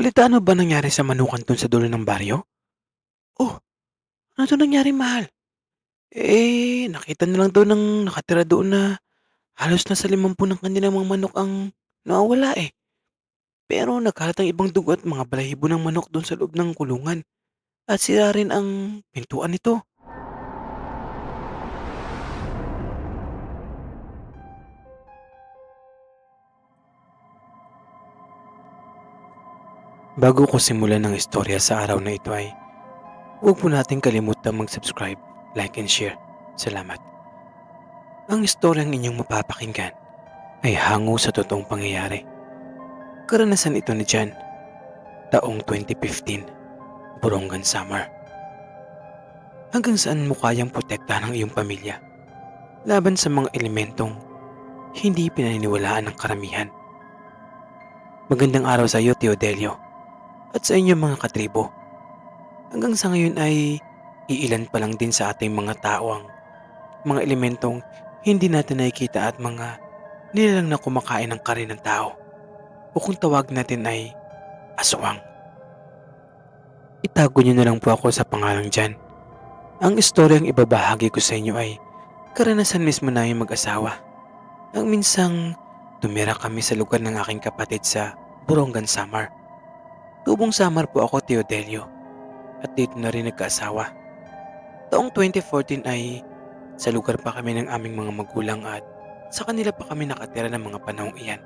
Nabalitaan mo ba nangyari sa manukan dun sa dulo ng baryo? Oh, ano to nangyari mahal? Eh, nakita na lang daw ng nakatira doon na halos nasa limampu ng kanilang mga manok ang nawawala eh. Pero nagkalat ang ibang dugo at mga balahibo ng manok doon sa loob ng kulungan. At sira rin ang pintuan nito. Bago ko simulan ng istorya sa araw na ito ay huwag po natin kalimutan mag-subscribe, like and share. Salamat. Ang istoryang inyong mapapakinggan ay hango sa totoong pangyayari. Karanasan ito ni Jan, taong 2015, Borongan Summer. Hanggang saan mo kayang protektahan ang iyong pamilya laban sa mga elementong hindi pinaniniwalaan ng karamihan. Magandang araw sa iyo, Teodelio, at sa inyong mga katribo. Hanggang sa ngayon ay iilan pa lang din sa ating mga tao ang mga elementong hindi natin nakikita at mga nilalang na kumakain ng karin ng tao o kung tawag natin ay aswang. Itago niyo na lang po ako sa pangalang Jan. Ang istoryang ibabahagi ko sa inyo ay karanasan mismo namin mag-asawa. Ang minsang tumira kami sa lugar ng aking kapatid sa Borongan Samar. Tubong Samar po ako, Teodelio. At dito na rin nagkaasawa. Taong 2014 ay sa lugar pa kami ng aming mga magulang at sa kanila pa kami nakatira ng mga panahong iyan.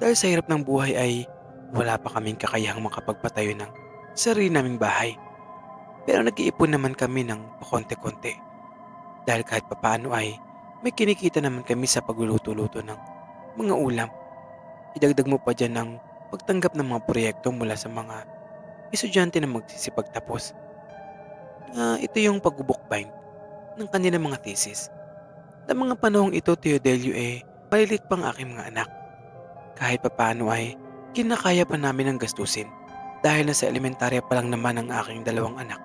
Dahil sa hirap ng buhay ay wala pa kaming kakayahang makapagpatayo ng sarili naming bahay. Pero nag-iipon naman kami ng pakonte-konte. Dahil kahit papaano ay may kinikita naman kami sa pagluluto-luto ng mga ulam. Idagdag mo pa dyan ang pagtanggap ng mga proyekto mula sa mga estudyante na magsisipagtapos. Na ito yung pagbubukbind ng kanilang mga thesis. Sa mga panahong ito, Teodelio eh, malilit pang aking mga anak. Kahit papaano ay kinakaya pa namin ang gastusin dahil nasa elementarya pa lang naman ang aking dalawang anak.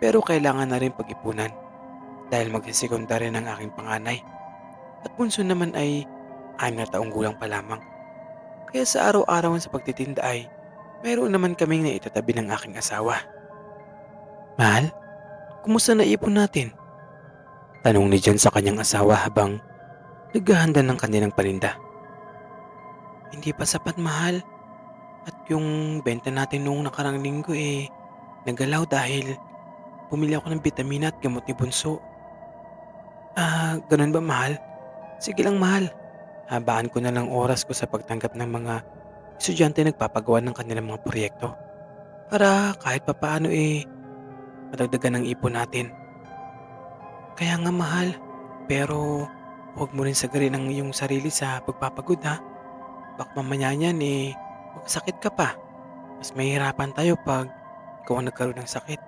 Pero kailangan na rin pag-ipunan dahil magsisekundary ng aking panganay. At bunso naman ay anim na taong gulang pa lamang. Kaya sa araw-araw sa pagtitinda ay mayroon naman kaming naitatabi ng aking asawa. Mahal, kumusta na ipon natin? Tanong ni Jan sa kanyang asawa habang naghahanda ng kanilang paninda. Hindi pa sapat mahal. At yung benta natin noong nakarang linggo eh, nagalaw dahil bumili ako ng bitamina at gamot ni Bunso. Ah, ganun ba mahal? Sige lang mahal. Habaan ko na lang oras ko sa pagtanggap ng mga estudyante nagpapagawa ng kanilang mga proyekto. Para kahit papaano eh, madagdagan ng ipon natin. Kaya nga mahal, pero huwag mo rin sagarin ang iyong sarili sa pagpapagod ha. Bak mamaya niyan eh, magkasakit ka pa. Mas mahihirapan tayo pag ikaw ang nagkaroon ng sakit.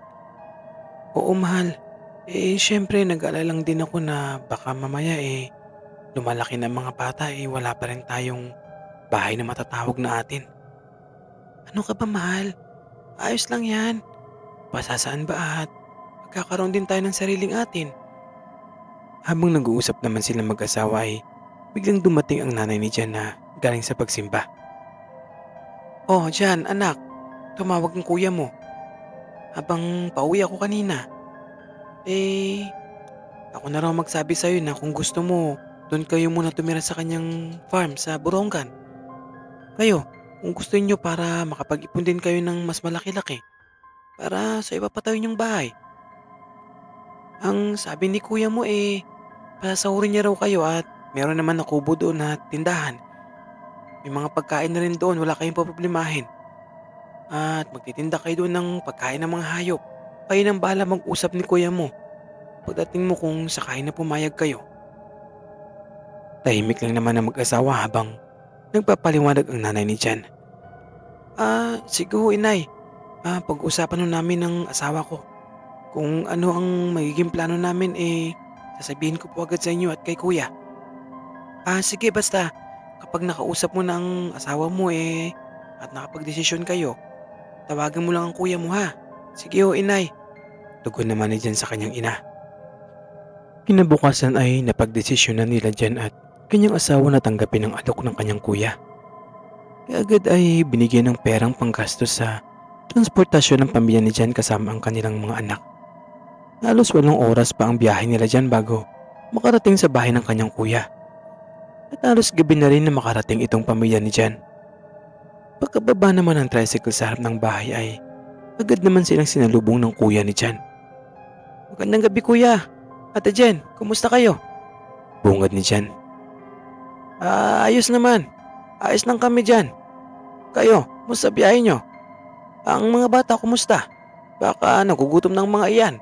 Oo mahal, eh syempre nag-alala lang din ako na baka mamaya eh, lumalaki na mga bata eh wala pa rin tayong bahay na matatawag na atin. Ano ka ba mahal? Ayos lang yan. Pasasaan ba at magkakaroon din tayo ng sariling atin. Habang nag-uusap naman sila mag-asawa ay biglang dumating ang nanay ni Jan na galing sa pagsimba. Oh, Jan, anak, tumawag ng kuya mo. Habang pauwi ako kanina. Eh, ako na raw magsabi sa'yo na kung gusto mo, doon kayo muna tumira sa kanyang farm sa Borongan. Kayo, kung gusto niyo para makapag-ipon din kayo ng mas malaki-laki. Para sa iba pa tayo niyong bahay. Ang sabi ni kuya mo eh, pasasahurin niya raw kayo at meron naman na kubo doon na tindahan. May mga pagkain na rin doon, wala kayong problemahin. At magtitinda kayo doon ng pagkain ng mga hayop. Kayo nang bahala mag-usap ni kuya mo. Pagdating mo kung sakay na pumayag kayo. Tahimik lang naman ang mag-asawa habang nagpapaliwanag ang nanay ni Jan. Ah, sige ho inay. Ah, pag-usapan ho namin ng asawa ko. Kung ano ang magiging plano namin eh, sasabihin ko po agad sa inyo at kay kuya. Ah, sige basta kapag nakausap mo ng asawa mo eh at nakapag-desisyon kayo, tawagan mo lang ang kuya mo ha. Sige ho inay. Tugon naman ni Jan sa kanyang ina. Kinabukasan ay napagdesisyonan nila Jan at kanyang asawa na tanggapin ang alok ng kanyang kuya. Kaagad ay binigyan ng perang panggastos sa transportasyon ng pamilya ni Jan kasama ang kanilang mga anak. Halos walong oras pa ang biyahe nila dyan bago makarating sa bahay ng kanyang kuya. At halos gabi na rin na makarating itong pamilya ni Jan. Pagkababa naman ng tricycle sa harap ng bahay ay agad naman silang sinalubong ng kuya ni Jan. Magandang gabi kuya. Ate Jen, kumusta kayo? Bungad ni Jan. Ah, ayos naman. Ayos lang kami dyan. Kayo, kumusta biyahe nyo? Ang mga bata, kumusta? Baka nagugutom ng mga iyan.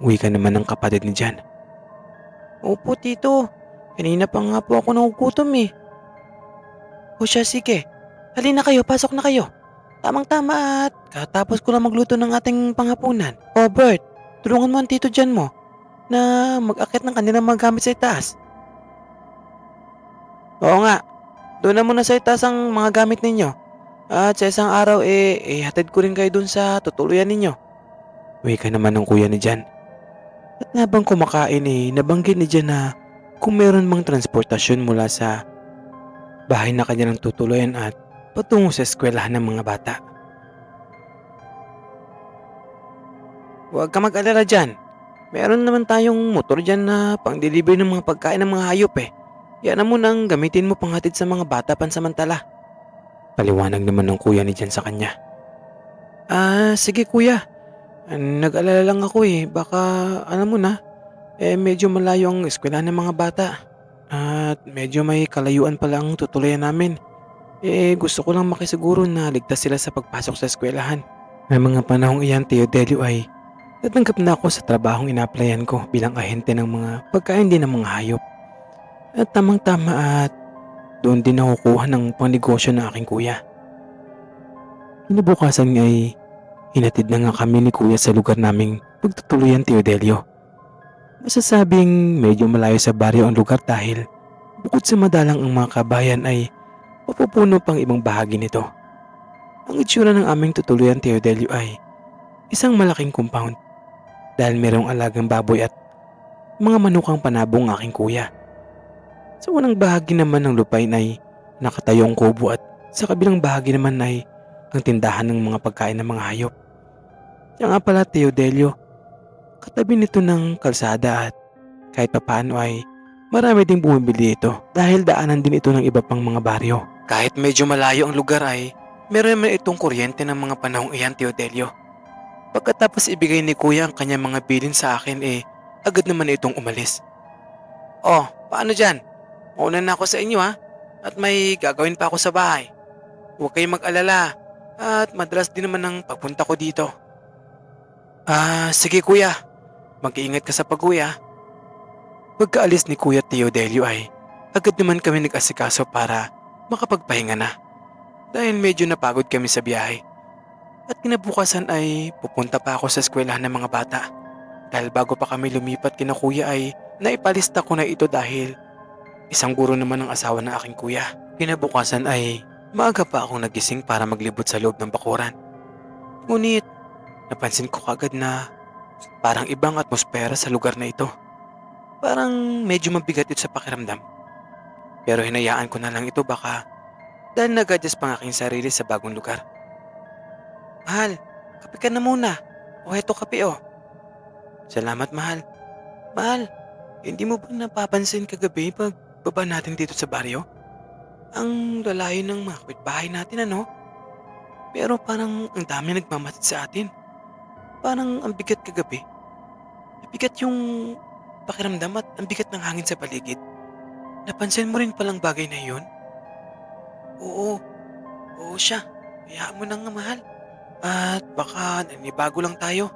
Uwi ka naman ng kapatid ni Jan. Opo, tito. Kanina pa nga po ako nagugutom eh. O siya, sige. Halina kayo, pasok na kayo. Tamang-tama at katapos ko lang magluto ng ating panghapunan. O Bert, tulungan mo ang tito Jan mo na mag-akit ng kanilang mga gamit sa itaas. Oo nga, doon na muna sa itaas ang mga gamit ninyo. At sa isang araw eh, eh hatid ko rin kayo doon sa tutuluyan ninyo. Uwi ka naman ng kuya ni Jan. At habang kumakain eh, nabanggit ni Jan na kung meron mang transportasyon mula sa bahay na kanilang tutuluyan at patungo sa eskwelahan ng mga bata. Huwag ka mag-alala dyan. Meron naman tayong motor dyan na pang-deliver ng mga pagkain ng mga hayop eh. Yan na munang gamitin mo panghatid sa mga bata pansamantala. Paliwanag naman ng kuya ni Jan sa kanya. Ah, sige kuya. Nag-alala lang ako eh. Baka, alam mo na, eh medyo malayo ang eskwelahan ng mga bata. At medyo may kalayuan pala ang tutuluyan namin. Eh gusto ko lang makisiguro na ligtas sila sa pagpasok sa eskwelahan. May mga panahong iyan, Tio Delio ay natanggap na ako sa trabahong ina-applyan ko bilang ahente ng mga pagkain din ng mga hayop. At tamang-tama at doon din nakukuha ng pangnegosyo ng aking kuya. Kinabukasan ay hinatid na nga kami ni kuya sa lugar naming pagtutuluyan Teodelio. Masasabing medyo malayo sa baryo ang lugar dahil bukod sa madalang ang mga kabayan ay mapupuno pang ibang bahagi nito. Ang itsura ng aming tutuluyan Teodelio ay isang malaking compound dahil merong alagang baboy at mga manukang panabong aking kuya. Sa unang bahagi naman ng lupain ay nakatayo ang kubo at sa kabilang bahagi naman ay ang tindahan ng mga pagkain ng mga hayop. Siya nga pala Teodelio, katabi nito ng kalsada at kahit papaano ay marami ding bumibili ito dahil daanan din ito ng iba pang mga baryo. Kahit medyo malayo ang lugar ay meron naman itong kuryente ng mga panahong iyan Teodelio. Pagkatapos ibigay ni kuya ang kanyang mga bilin sa akin eh agad naman itong umalis. Oh, paano dyan? Mauna na ako sa inyo ha. At may gagawin pa ako sa bahay. Huwag kayong mag-alala. At madalas din naman ang pagpunta ko dito. Ah, sige kuya. Mag-iingat ka sa pag-uwi ha. Pagkaalis ni Kuya Teodelio ay agad naman kami nag-asikaso para makapagpahinga na. Dahil medyo napagod kami sa biyahe. At kinabukasan ay pupunta pa ako sa eskwelahan ng mga bata. Dahil bago pa kami lumipat kina kuya ay naipalista ko na ito dahil Isang guro naman ang asawa ng aking kuya. Kinabukasan ay maaga pa akong nagising para maglibot sa loob ng bakuran. Ngunit napansin ko kagad na parang ibang atmosfera sa lugar na ito. Parang medyo mabigat ito sa pakiramdam. Pero hinayaan ko na lang ito baka dahil nag-adjust pang aking sarili sa bagong lugar. Mahal, kape ka na muna. O eto kape o. Salamat mahal. Mahal, hindi mo ba napapansin kagabi pag baba natin dito sa baryo? Ang lalayo ng mga kapitbahay natin ano? Pero parang ang dami nagmamasid sa atin. Parang ang bigat kagabi. Bigat yung pakiramdam at ang bigat ng hangin sa paligid. Napansin mo rin palang bagay na yun? Oo. Oo siya. Hayaan mo nang mahal. At baka nanibago lang tayo.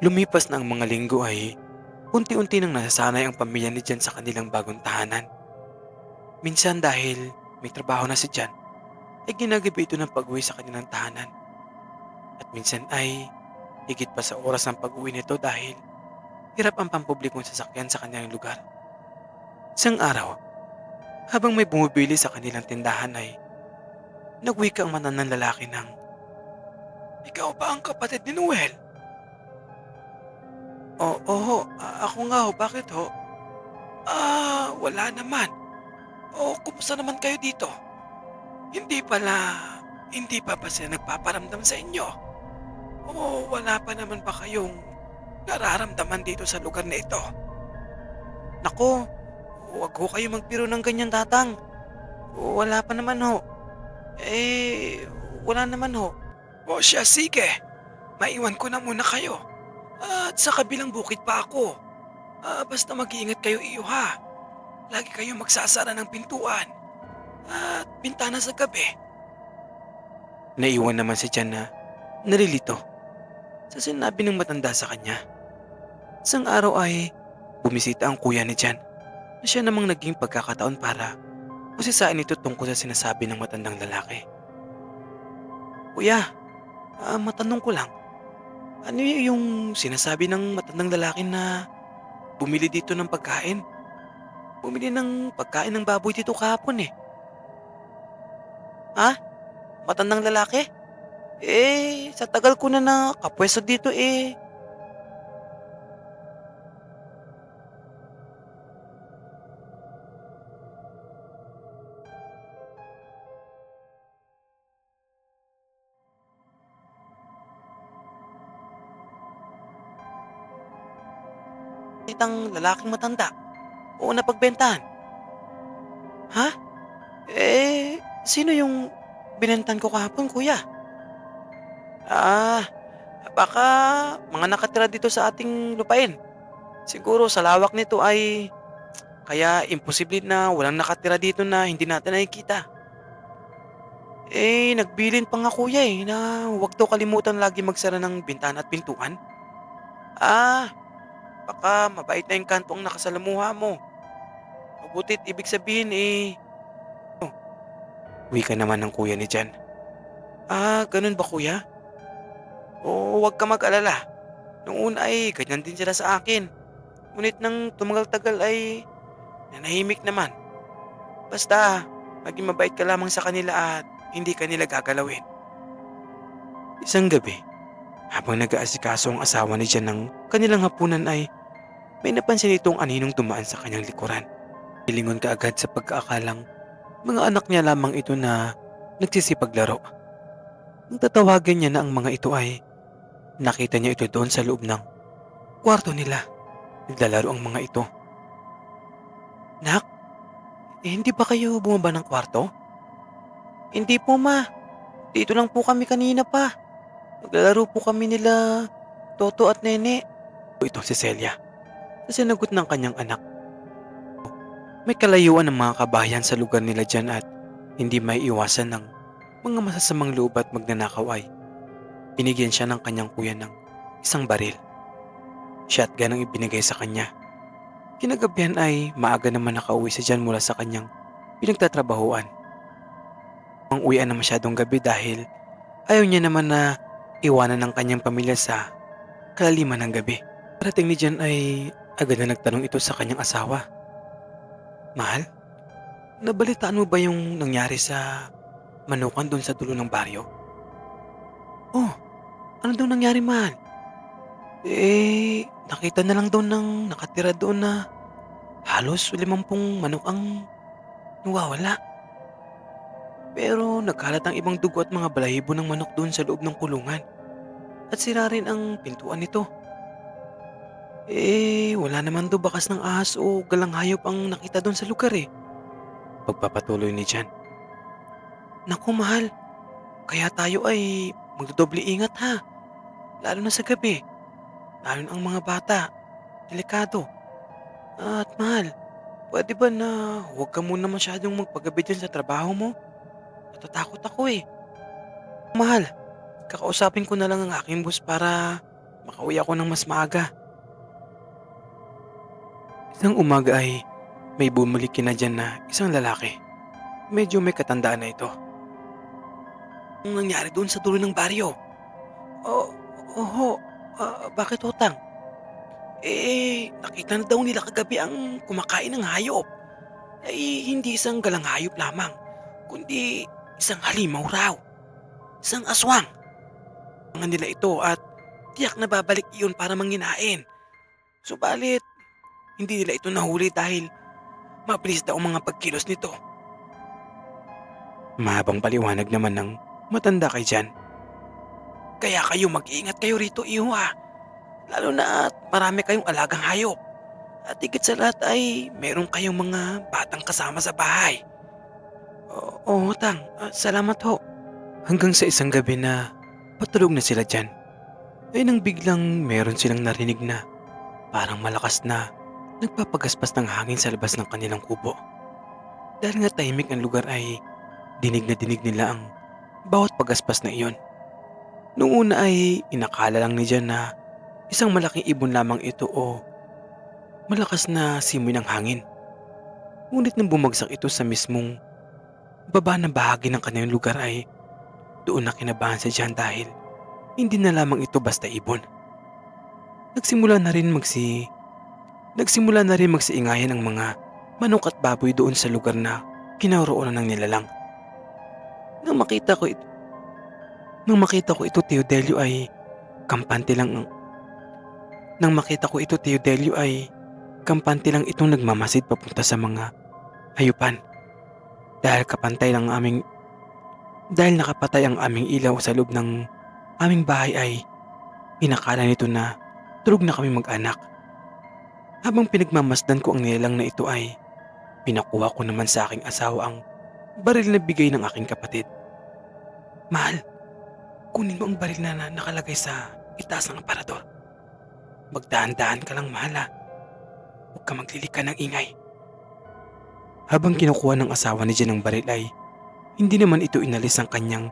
Lumipas na ang mga linggo ay Unti-unti nang nasasanay ang pamilya ni Jan sa kanilang bagong tahanan. Minsan dahil may trabaho na si Jan, ay ginagabi ito ng pag-uwi sa kanilang tahanan. At minsan ay higit pa sa oras ng pag-uwi nito dahil hirap ang pampublikong sasakyan sa kanilang lugar. Isang araw, habang may bumibili sa kanilang tindahan ay nagwika ang mananang lalaki ng Ikaw ba ang kapatid ni Noel? Oo, oo, a- ako nga ho, bakit ho? Ah, wala naman. Oo, kumusta naman kayo dito? Hindi pala, hindi pa ba sila nagpaparamdam sa inyo? O wala pa naman ba kayong nararamdaman dito sa lugar na ito? Nako, huwag ho kayo magbiro ng ganyan tatang. Wala pa naman ho. Eh, wala naman ho. O siya, sige. Maiwan ko na muna kayo. At sa kabilang bukid pa ako. Ah, basta mag-iingat kayo iyo ha. Lagi kayong magsasara ng pintuan. At bintana sa gabi. Naiwan naman si Jan na nalilito sa sinabi ng matanda sa kanya. Isang araw ay bumisita ang kuya ni Jan na siya namang naging pagkakataon para pusisain ito tungkol sa sinasabi ng matandang lalaki. Kuya, ah, matanong ko lang, ano yung sinasabi ng matandang lalaki na bumili dito ng pagkain? Bumili ng pagkain ng baboy dito kahapon eh. Ha? Matandang lalaki? Eh, sa tagal ko na nakapwesto dito eh. Itang lalaking matanda. Oo na pagbentahan. Ha? Eh, sino yung binentan ko kahapon, kuya? Ah, baka mga nakatira dito sa ating lupain. Siguro sa lawak nito ay kaya imposible na walang nakatira dito na hindi natin nakikita. Eh, nagbilin pa nga kuya eh na huwag daw kalimutan lagi magsara ng bintana at pintuan. Ah, baka mabait na yung kanto ang nakasalamuha mo. Mabutit ibig sabihin eh. Oh, Uwi ka naman ng kuya ni Jan. Ah, ganun ba kuya? Oo, huwag ka mag-alala. Noong una ay ganyan din sila sa akin. Ngunit nang tumagal-tagal ay nanahimik naman. Basta, maging mabait ka lamang sa kanila at hindi ka nila gagalawin. Isang gabi, habang nag-aasikaso ang asawa ni Jan ng kanilang hapunan ay may napansin itong aninong tumaan sa kanyang likuran. Pilingon ka agad sa pagkaakalang mga anak niya lamang ito na nagsisipaglaro. Nang tatawagan niya na ang mga ito ay nakita niya ito doon sa loob ng kwarto nila. Naglalaro ang mga ito. Nak, eh, hindi ba kayo bumaba ng kwarto? Hindi po ma. Dito lang po kami kanina pa. Naglalaro po kami nila Toto at Nene. Ito si Celia. Sa sinagot ng kanyang anak. May kalayuan ng mga kabayan sa lugar nila dyan at hindi may iwasan ng mga masasamang loob at magnanakaw ay binigyan siya ng kanyang kuya ng isang baril. Shotgun ang ibinigay sa kanya. Kinagabihan ay maaga naman nakauwi si Jan mula sa kanyang pinagtatrabahuan. Ang uwian na masyadong gabi dahil ayaw niya naman na iwanan ng kanyang pamilya sa kalaliman ng gabi. Parating ni Jan ay agad na nagtanong ito sa kanyang asawa. Mahal, nabalitaan mo ba yung nangyari sa manukan doon sa dulo ng baryo? Oh, ano daw nangyari mahal? Eh, nakita na lang doon ng nakatira doon na halos limampung manok ang nawawala. Pero nagkalat ang ibang dugo at mga balahibo ng manok doon sa loob ng kulungan. At sira rin ang pintuan nito. Eh, wala naman do bakas ng ahas o galang hayop ang nakita doon sa lugar eh. Pagpapatuloy ni Jan. Naku mahal, kaya tayo ay magdodoble ingat ha. Lalo na sa gabi. Lalo na ang mga bata. Delikado. At mahal, pwede ba na huwag ka muna masyadong magpagabi dyan sa trabaho mo? Natatakot ako eh. Mahal, kakausapin ko na lang ang aking boss para makauwi ako ng mas maaga. Isang umaga ay may bumalik kina dyan na isang lalaki. Medyo may katandaan na ito. Ang nangyari doon sa dulo ng baryo? Oh, oho, ah, bakit utang? Eh, nakita na daw nila kagabi ang kumakain ng hayop. Ay, hindi isang galang hayop lamang, kundi isang halimaw raw. Isang aswang. Mga nila ito at tiyak na babalik iyon para manginain. Subalit, hindi nila ito nahuli dahil mabilis daw mga pagkilos nito. Mahabang paliwanag naman ng matanda kay Jan. Kaya kayo mag-iingat kayo rito iyo ha. Lalo na at marami kayong alagang hayop. At higit sa lahat ay meron kayong mga batang kasama sa bahay. Oo, Tang. Ah, salamat ho. Hanggang sa isang gabi na patulog na sila dyan, ay nang biglang meron silang narinig na parang malakas na nagpapagaspas ng hangin sa labas ng kanilang kubo. Dahil nga tahimik ang lugar ay dinig na dinig nila ang bawat pagaspas na iyon. Noong una ay inakala lang ni Jan na isang malaking ibon lamang ito o malakas na simoy ng hangin. Ngunit nang bumagsak ito sa mismong baba ng bahagi ng kanilang lugar ay doon na kinabahan si Jan dahil hindi na lamang ito basta ibon. Nagsimula na rin magsi Nagsimula na rin magsiingayan ang mga manok at baboy doon sa lugar na kinaroonan ng nilalang. Nang makita ko ito, nang makita ko ito Teodelio ay kampante lang ang Nang makita ko ito Teodelio ay kampante lang itong nagmamasid papunta sa mga hayupan. Dahil kapantay ng aming dahil nakapatay ang aming ilaw sa loob ng aming bahay ay pinakala nito na tulog na kami mag-anak. Habang pinagmamasdan ko ang nilalang na ito ay pinakuha ko naman sa aking asawa ang baril na bigay ng aking kapatid. Mahal, kunin mo ang baril na, na nakalagay sa itaas ng aparador. Magdahan-dahan ka lang mahal ha. Huwag ka maglilika ng ingay. Habang kinukuha ng asawa ni Jen ang baril ay hindi naman ito inalis ang kanyang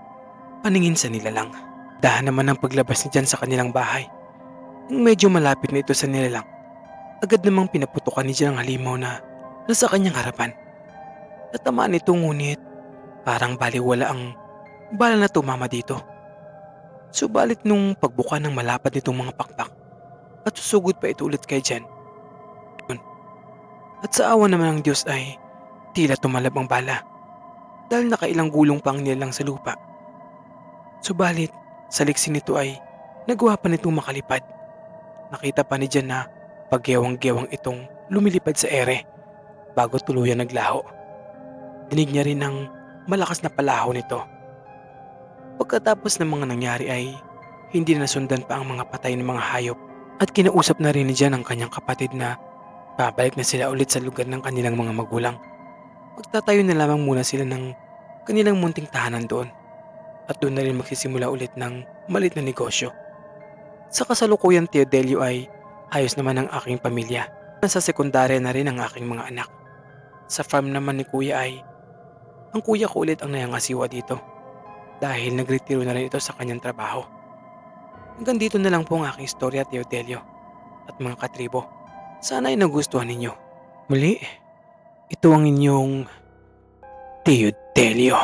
paningin sa nilalang. Dahan naman ang paglabas ni Jan sa kanilang bahay. Nang medyo malapit na ito sa nilalang, agad namang pinaputukan ni Jan ang halimaw na nasa kanyang harapan. Natamaan ito ngunit parang baliwala ang bala na tumama dito. Subalit nung pagbuka ng malapad nitong mga pakpak at susugod pa ito ulit kay Jan. At sa awa naman ng Diyos ay tila tumalab ang bala dahil nakailang gulong pa ang nilalang sa lupa. Subalit sa liksi nito ay nagawa pa nitong makalipad. Nakita pa ni Jan na pagyawang-gewang itong lumilipad sa ere bago tuluyan naglaho. Dinig niya rin ng malakas na palaho nito. Pagkatapos ng mga nangyari ay hindi na nasundan pa ang mga patay ng mga hayop at kinausap na rin ni Jan ang kanyang kapatid na babalik na sila ulit sa lugar ng kanilang mga magulang. Magtatayo na lamang muna sila ng kanilang munting tahanan doon at doon na rin magsisimula ulit ng malit na negosyo. Sa kasalukuyan Teodelio ay ayos naman ang aking pamilya. Nasa sekundarya na rin ang aking mga anak. Sa farm naman ni kuya ay ang kuya ko ulit ang nayangasiwa dito dahil nagretiro na rin ito sa kanyang trabaho. Hanggang dito na lang po ang aking istorya Teodelio at mga katribo. Sana ay nagustuhan ninyo. Muli, ito ang inyong Teodelio.